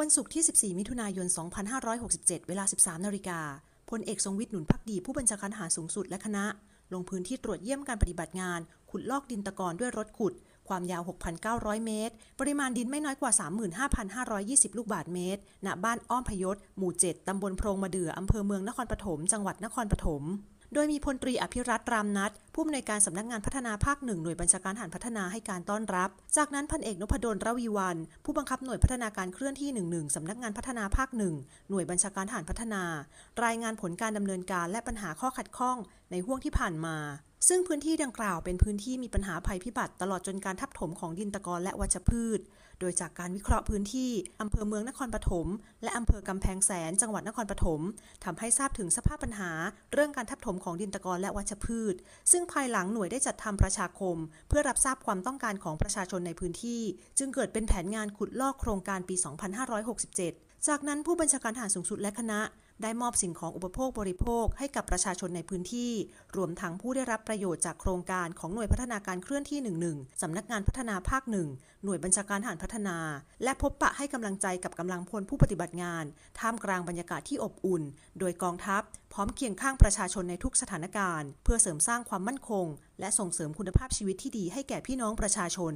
วันศุกร์ที่ 14 มิถุนายน 2567 เวลา 13 นาฬิกา พลเอกทรงวิทย์หนุนพักดีผู้บัญชาการทหารสูงสุดและคณะ ลงพื้นที่ตรวจเยี่ยมการปฏิบัติงาน ขุดลอกดินตะกอนด้วยรถขุด ความยาว 6,900 เมตร ปริมาณดินไม่น้อยกว่า 35,520 ลูกบาศก์เมตร ณ บ้านอ้อมพยศ หมู่ 7 ตำบลโพรงมะเดื่อ อำเภอเมืองนครปฐม จังหวัดนครปฐม โดยมีพลตรีอภิรัตน์รามนัท ผู้อำนวยการสำนักงานพัฒนาภาคหนึ่งหน่วยบัญชาการทหารพัฒนาให้การต้อนรับ จากนั้นพันเอกนพดลระวีวัน ผู้บังคับหน่วยพัฒนาการเคลื่อนที่11สำนักงานพัฒนาภาคหนึ่งหน่วยบัญชาการทหารพัฒนา รายงานผลการดำเนินการและปัญหาข้อขัดข้องในห่วงที่ผ่านมาซึ่งพื้นที่ดังกล่าวเป็นพื้นที่มีปัญหาภัยพิบัติ ตลอดจนการทับถมของดินตะกอนและวัชพืช โดยจากการวิเคราะห์พื้นที่ อำเภอเมืองนครปฐมและอำเภอกำแพงแสนจังหวัดนครปฐมทำให้ทราบถึงสภาพปัญหา เรื่องการทับถมของดินตะกอนและวัชพืช ซึ่งภายหลังหน่วยได้จัดทำประชาคม เพื่อรับทราบความต้องการของประชาชนในพื้นที่ จึงเกิดเป็นแผนงานขุดลอกโครงการปี 2567 จากนั้นผู้บัญชาการทหารสูงสุดและคณะ ได้มอบสิ่งของอุปโภคบริโภคให้กับประชาชนในพื้นที่ รวมทั้งผู้ได้รับประโยชน์จากโครงการของหน่วยพัฒนาการเคลื่อนที่ 11 สำนักงานพัฒนาภาคหนึ่งหน่วยบัญชาการทหารพัฒนา และพบปะให้กำลังใจกับกำลังพลผู้ปฏิบัติงาน ท่ามกลางบรรยากาศที่อบอุ่น โดยกองทัพ พร้อมเคียงข้างประชาชนในทุกสถานการณ์ เพื่อเสริมสร้างความมั่นคง และส่งเสริมคุณภาพชีวิตที่ดีให้แก่พี่น้องประชาชน